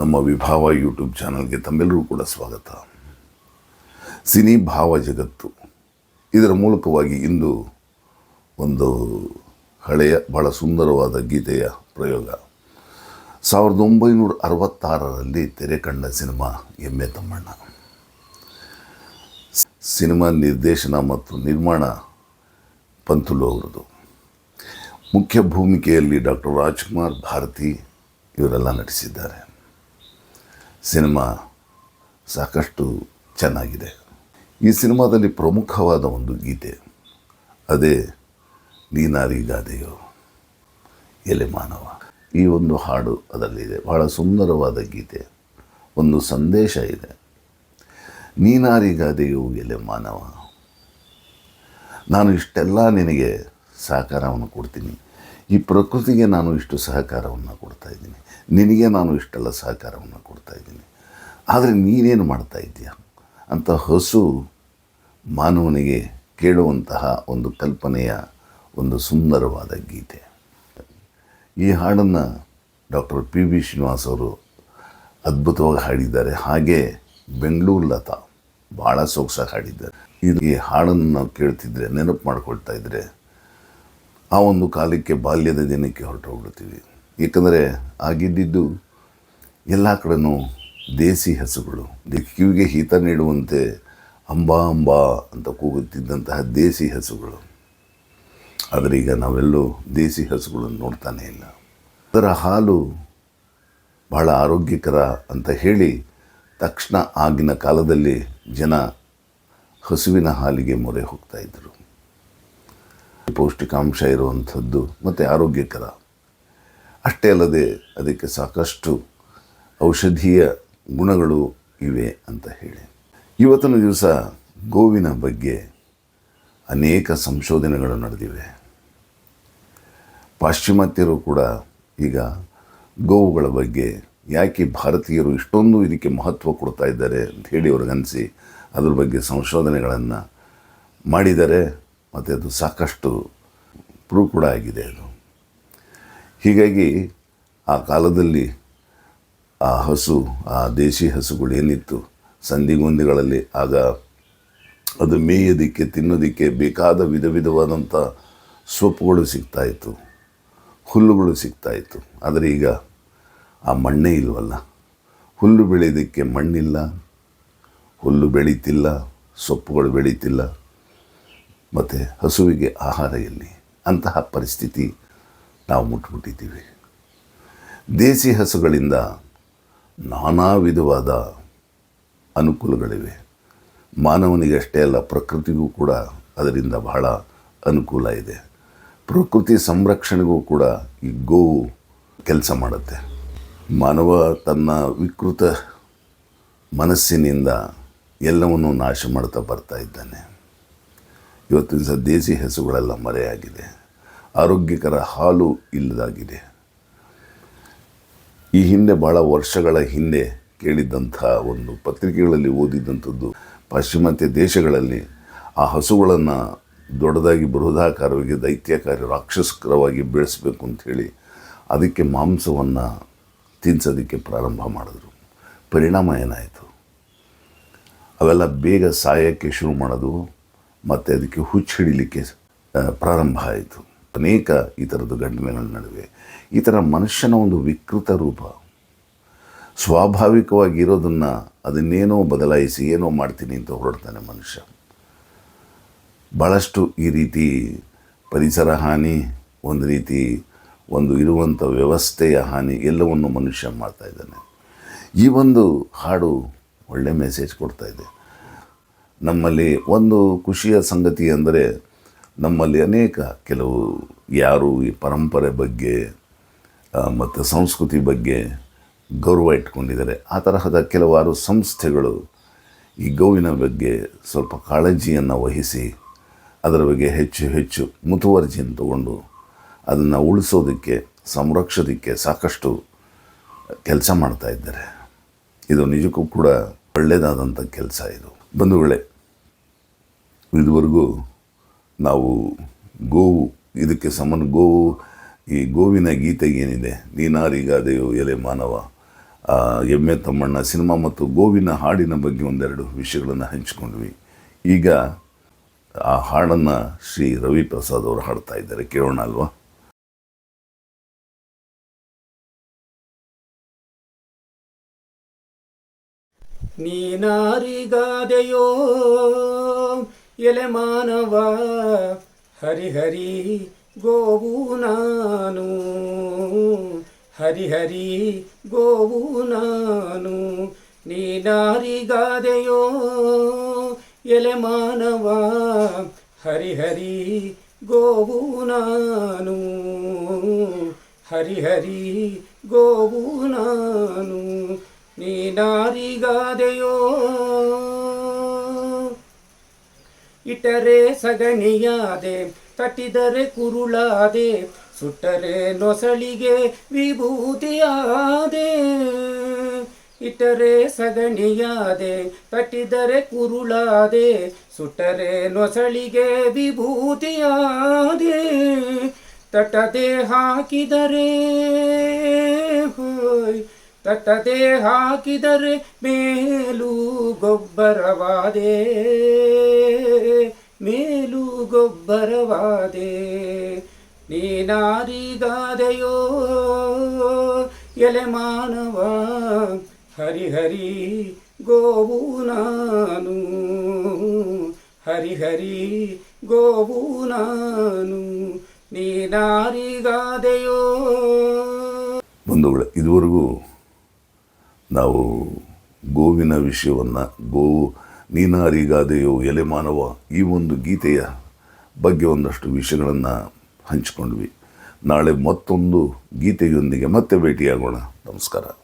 ನಮ್ಮ ವಿಭಾವ ಯೂಟ್ಯೂಬ್ ಚಾನಲ್ಗೆ ತಮ್ಮೆಲ್ಲರೂ ಕೂಡ ಸ್ವಾಗತ. ಸಿನಿ ಭಾವ ಜಗತ್ತು. ಇದರ ಮೂಲಕವಾಗಿ ಇಂದು ಒಂದು ಹಳೆಯ, ಬಹಳ ಸುಂದರವಾದ ಗೀತೆಯ ಪ್ರಯೋಗ. ಸಾವಿರದ ಒಂಬೈನೂರ ಅರವತ್ತಾರರಲ್ಲಿ ತೆರೆ ಕಂಡ ಸಿನಿಮಾ ಎಮ್ಮೆ ತಮ್ಮಣ್ಣ. ಸಿನಿಮಾ ನಿರ್ದೇಶನ ಮತ್ತು ನಿರ್ಮಾಣ ಪಂತುಲು ಅವರದು ಮುಖ್ಯ ಭೂಮಿಕೆಯಲ್ಲಿ ಡಾಕ್ಟರ್ ರಾಜ್ಕುಮಾರ್ ಭಾರತಿ ಇವರೆಲ್ಲ ನಟಿಸಿದ್ದಾರೆ. ಸಿನಿಮಾ ಸಾಕಷ್ಟು ಚೆನ್ನಾಗಿದೆ. ಈ ಸಿನಿಮಾದಲ್ಲಿ ಪ್ರಮುಖವಾದ ಒಂದು ಗೀತೆ, ಅದೇ ನೀನಾರಿ ಗಾದೆಯೋ, ಎಲೆ ಮಾನವ. ಈ ಒಂದು ಹಾಡು ಅದರಲ್ಲಿದೆ. ಬಹಳ ಸುಂದರವಾದ ಗೀತೆ, ಒಂದು ಸಂದೇಶ ಇದೆ. ನೀನಾರಿ ಗಾದೆಯೋ, ಎಲೆ ಮಾನವ. ನಾನು ಇಷ್ಟೆಲ್ಲ ನಿನಗೆ ಸಹಕಾರವನ್ನು ಕೊಡ್ತೀನಿ. ಈ ಪ್ರಕೃತಿಗೆ ನಾನು ಇಷ್ಟು ಸಹಕಾರವನ್ನು ಕೊಡ್ತಾ ಇದ್ದೀನಿ. ನಿನಗೆ ನಾನು ಇಷ್ಟೆಲ್ಲ ಸಹಕಾರವನ್ನು ಕೊಡ್ತಾ ಇದ್ದೀನಿ. ಆದರೆ ನೀನೇನು ಮಾಡ್ತಾ ಅಂತ ಹಸು ಮಾನವನಿಗೆ ಕೇಳುವಂತಹ ಒಂದು ಕಲ್ಪನೆಯ ಒಂದು ಸುಂದರವಾದ ಗೀತೆ. ಈ ಹಾಡನ್ನು ಡಾಕ್ಟರ್ ಪಿ ವಿ ಶ್ರೀನಿವಾಸ್ ಅವರು ಅದ್ಭುತವಾಗಿ ಹಾಡಿದ್ದಾರೆ. ಹಾಗೆ ಬೆಂಗಳೂರು ಲತಾ ಭಾಳ ಸೊಗಸಾಗಿ ಹಾಡಿದ್ದಾರೆ. ಈ ಹಾಡನ್ನು ನಾವು ಕೇಳ್ತಿದ್ರೆ, ನೆನಪು ಮಾಡ್ಕೊಳ್ತಾ ಇದ್ದರೆ ಆ ಒಂದು ಕಾಲಕ್ಕೆ ಬಾಲ್ಯದ ದಿನಕ್ಕೆ ಹೊರಟೋಗ್ಬಿಡ್ತೀವಿ. ಏಕೆಂದರೆ ಆಗಿದ್ದಿದ್ದು ಎಲ್ಲ ಕಡೆನೂ ದೇಸಿ ಹಸುಗಳು ಕಿವಿಗೆ ಹಿತ ನೀಡುವಂತೆ ಅಂಬಾ ಅಂಬಾ ಅಂತ ಕೂಗುತ್ತಿದ್ದಂತಹ ದೇಸಿ ಹಸುಗಳು. ಆದರೆ ಈಗ ನಾವೆಲ್ಲೂ ದೇಸಿ ಹಸುಗಳನ್ನು ನೋಡ್ತಾನೇ ಇಲ್ಲ. ಅದರ ಹಾಲು ಬಹಳ ಆರೋಗ್ಯಕರ ಅಂತ ಹೇಳಿ ತಕ್ಷಣ ಆಗಿನ ಕಾಲದಲ್ಲಿ ಜನ ಹಸುವಿನ ಹಾಲಿಗೆ ಮೊರೆ ಹೋಗ್ತಾಯಿದ್ರು ಪೌಷ್ಟಿಕಾಂಶ ಇರುವಂಥದ್ದು ಮತ್ತು ಆರೋಗ್ಯಕರ. ಅಷ್ಟೇ ಅಲ್ಲದೆ ಅದಕ್ಕೆ ಸಾಕಷ್ಟು ಔಷಧೀಯ ಗುಣಗಳು ಇವೆ ಅಂತ ಹೇಳಿ. ಇವತ್ತಿನ ದಿವಸ ಗೋವಿನ ಬಗ್ಗೆ ಅನೇಕ ಸಂಶೋಧನೆಗಳು ನಡೆದಿವೆ. ಪಾಶ್ಚಿಮಾತ್ಯರು ಕೂಡ ಈಗ ಗೋವುಗಳ ಬಗ್ಗೆ ಯಾಕೆ ಭಾರತೀಯರು ಇಷ್ಟೊಂದು ಇದಕ್ಕೆ ಮಹತ್ವ ಕೊಡ್ತಾ ಇದ್ದಾರೆ ಅಂತ ಹೇಳಿ ಅವ್ರಿಗನಿಸಿ ಅದ್ರ ಬಗ್ಗೆ ಸಂಶೋಧನೆಗಳನ್ನು ಮಾಡಿದ್ದಾರೆ ಮತ್ತು ಅದು ಸಾಕಷ್ಟು ಪ್ರೂವ್ ಕೂಡ ಆಗಿದೆ ಅದು. ಹೀಗಾಗಿ ಆ ಕಾಲದಲ್ಲಿ ಆ ಹಸು, ಆ ದೇಶಿ ಹಸುಗಳು ಏನಿತ್ತು ಸಂಧಿಗೊಂದಿಗಳಲ್ಲಿ ಆಗ ಅದು ಮೇಯೋದಕ್ಕೆ, ತಿನ್ನೋದಕ್ಕೆ ಬೇಕಾದ ವಿಧ ವಿಧವಾದಂಥ ಸೊಪ್ಪುಗಳು ಸಿಗ್ತಾಯಿತ್ತು ಹುಲ್ಲುಗಳು ಸಿಗ್ತಾಯಿತ್ತು ಆದರೆ ಈಗ ಆ ಮಣ್ಣೇ ಇಲ್ವಲ್ಲ. ಹುಲ್ಲು ಬೆಳೆಯೋದಕ್ಕೆ ಮಣ್ಣಿಲ್ಲ. ಹುಲ್ಲು ಬೆಳೀತಿಲ್ಲ. ಸೊಪ್ಪುಗಳು ಬೆಳೀತಿಲ್ಲ. ಮತ್ತು ಹಸುವಿಗೆ ಆಹಾರ ಎಲ್ಲಿ? ಅಂತಹ ಪರಿಸ್ಥಿತಿ ನಾವು ಮುಟ್ಬಿಟ್ಟಿದ್ದೀವಿ ದೇಸಿ ಹಸುಗಳಿಂದ ನಾನಾ ವಿಧವಾದ ಅನುಕೂಲಗಳಿವೆ. ಮಾನವನಿಗೆ ಅಷ್ಟೇ ಅಲ್ಲ, ಪ್ರಕೃತಿಗೂ ಕೂಡ ಅದರಿಂದ ಬಹಳ ಅನುಕೂಲ ಇದೆ. ಪ್ರಕೃತಿ ಸಂರಕ್ಷಣೆಗೂ ಕೂಡ ಈ ಗೋವು ಕೆಲಸ ಮಾಡುತ್ತೆ. ಮಾನವ ತನ್ನ ವಿಕೃತ ಮನಸ್ಸಿನಿಂದ ಎಲ್ಲವನ್ನೂ ನಾಶ ಮಾಡ್ತಾ ಬರ್ತಾ ಇದ್ದಾನೆ. ಇವತ್ತಿನ ಸಹ ದೇಸಿ ಹಸುಗಳೆಲ್ಲ ಮರೆಯಾಗಿದೆ. ಆರೋಗ್ಯಕರ ಹಾಲು ಇಲ್ಲದಾಗಿದೆ. ಈ ಹಿಂದೆ ಭಾಳ ವರ್ಷಗಳ ಹಿಂದೆ ಕೇಳಿದ್ದಂಥ ಒಂದು ಪತ್ರಿಕೆಗಳಲ್ಲಿ ಓದಿದ್ದಂಥದ್ದು ಪಾಶ್ಚಿಮಾತ್ಯ ದೇಶಗಳಲ್ಲಿ ಆ ಹಸುಗಳನ್ನು ದೊಡ್ಡದಾಗಿ ಬೃಹದಾಕಾರವಾಗಿ ದೈತ್ಯಕಾರಿ ರಾಕ್ಷಸಕರವಾಗಿ ಬೆಳೆಸಬೇಕು ಅಂಥೇಳಿ ಅದಕ್ಕೆ ಮಾಂಸವನ್ನು ತಿನ್ಸೋದಕ್ಕೆ ಪ್ರಾರಂಭ ಮಾಡಿದ್ರು. ಪರಿಣಾಮ ಏನಾಯಿತು? ಅವೆಲ್ಲ ಬೇಗ ಸಾಯೋಕ್ಕೆ ಶುರು ಮಾಡೋದು ಮತ್ತು ಅದಕ್ಕೆ ಹುಚ್ಚು ಹಿಡಿಲಿಕ್ಕೆ ಪ್ರಾರಂಭ ಆಯಿತು. ಅನೇಕ ಈ ಥರದ್ದು ಘಟನೆಗಳ ನಡುವೆ. ಈ ಥರ ಮನುಷ್ಯನ ಒಂದು ವಿಕೃತ ರೂಪ. ಸ್ವಾಭಾವಿಕವಾಗಿ ಇರೋದನ್ನು ಅದನ್ನೇನೋ ಬದಲಾಯಿಸಿ ಏನೋ ಮಾಡ್ತೀನಿ ಅಂತ ಹೊರಡ್ತಾನೆ ಮನುಷ್ಯ. ಭಾಳಷ್ಟು ಈ ರೀತಿ ಪರಿಸರ ಹಾನಿ, ಒಂದು ರೀತಿ ಒಂದು ಇರುವಂಥ ವ್ಯವಸ್ಥೆಯ ಹಾನಿ, ಎಲ್ಲವನ್ನು ಮನುಷ್ಯ ಮಾಡ್ತಾ ಇದ್ದಾನೆ. ಈ ಒಂದು ಹಾಡು ಒಳ್ಳೆ ಮೆಸೇಜ್ ಕೊಡ್ತಾ ಇದೆ. ನಮ್ಮಲ್ಲಿ ಒಂದು ಖುಷಿಯ ಸಂಗತಿ ಅಂದರೆ ನಮ್ಮಲ್ಲಿ ಅನೇಕ ಕೆಲವು ಯಾರು ಈ ಪರಂಪರೆ ಬಗ್ಗೆ ಮತ್ತು ಸಂಸ್ಕೃತಿ ಬಗ್ಗೆ ಗೌರವ ಇಟ್ಕೊಂಡಿದ್ದಾರೆ. ಆ ತರಹದ ಕೆಲವಾರು ಸಂಸ್ಥೆಗಳು ಈ ಗೋವಿನ ಬಗ್ಗೆ ಸ್ವಲ್ಪ ಕಾಳಜಿಯನ್ನು ವಹಿಸಿ ಅದರ ಬಗ್ಗೆ ಹೆಚ್ಚು ಹೆಚ್ಚು ಮುತುವರ್ಜಿಯನ್ನು ತಗೊಂಡು ಅದನ್ನು ಉಳಿಸೋದಕ್ಕೆ ಸಂರಕ್ಷೋದಕ್ಕೆ ಸಾಕಷ್ಟು ಕೆಲಸ ಮಾಡ್ತಾ ಇದ್ದಾರೆ. ಇದು ನಿಜಕ್ಕೂ ಕೂಡ ಒಳ್ಳೆಯದಾದಂಥ ಕೆಲಸ ಇದು. ಬಂಧುಗಳೇ ಇದುವರೆಗೂ ನಾವು ಗೋವು ಇದಕ್ಕೆ ಸಮನ್ ಗೋವು ಈ ಗೋವಿನ ಗೀತೆ ಏನಿದೆ ನೀನಾರಿಗಾದೆಯು ಎಲೆ ಮಾನವ ಎಮ್ಮೆ ತಮ್ಮಣ್ಣ ಸಿನಿಮಾ ಮತ್ತು ಗೋವಿನ ಹಾಡಿನ ಬಗ್ಗೆ ಒಂದೆರಡು ವಿಷಯಗಳನ್ನು ಹಂಚಿಕೊಂಡ್ವಿ. ಈಗ ಆ ಹಾಡನ್ನು ಶ್ರೀ ರವಿ ಪ್ರಸಾದ್ ಅವರು ಹಾಡ್ತಾ ಇದ್ದಾರೆ. ಕೇಳೋಣ ಅಲ್ವಾ? ನೀನಾರಿಗಾದೆಯೋ ಎಲೆ ಮಾನವ ಹರಿಹರಿ ಗೋವು ನಾನು. ಹರಿಹರಿ ಗೋವು ನಾನು ನೀನಾರಿಗಾದೆಯೋ ಎಲೆ ಮಾನವ ಹರಿಹರಿ ಗೋವು ನಾನು. ಹರಿಹರಿ ಗೋವು ನಾನು ನೀನಾರಿಗಾದೆಯೋ ಇಟ್ಟರೆ ಸಗಣಿಯಾದೆ ತಟ್ಟಿದರೆ ಕುರುಳಾದೆ, ಸುಟ್ಟರೆ ನೊಸಳಿಗೆ ವಿಭೂತಿಯಾದೆ. ಇಟ್ಟರೆ ಸಗಣಿಯಾದೆ ತಟ್ಟಿದರೆ ಕುರುಳಾದೆ, ಸುಟ್ಟರೆ ನೊಸಳಿಗೆ ವಿಭೂತಿಯಾದೆ. ತಟ್ಟದೆ ಹಾಕಿದರೆ ತಟ್ಟದೆ ಹಾಕಿದರೆ ಮೇಲೂ ಗೊಬ್ಬರವಾದೆ. ಗೊಬ್ಬರವಾದೆ ನೀನಾರಿಗಾದೆಯೋ ಎಲೆ ಮಾನವ ಹರಿಹರಿ ಗೋವು ನಾನು ಹರಿಹರಿ ಗೋವು ನಾನು ನೀನಾರಿಗಾದೆಯೋ ಬಂಧುಗಳು ಇದುವರೆಗೂ ನಾವು ಗೋವಿನ ವಿಷಯವನ್ನು ಗೋವು ನೀನಾರಿಗಾದೆಯೋ ಎಲೆ ಮಾನವ ಈ ಒಂದು ಗೀತೆಯ ಬಗ್ಗೆ ಒಂದಷ್ಟು ವಿಷಯಗಳನ್ನು ಹಂಚಿಕೊಂಡ್ವಿ. ನಾಳೆ ಮತ್ತೊಂದು ಗೀತೆಯೊಂದಿಗೆ ಮತ್ತೆ ಭೇಟಿಯಾಗೋಣ. ನಮಸ್ಕಾರ.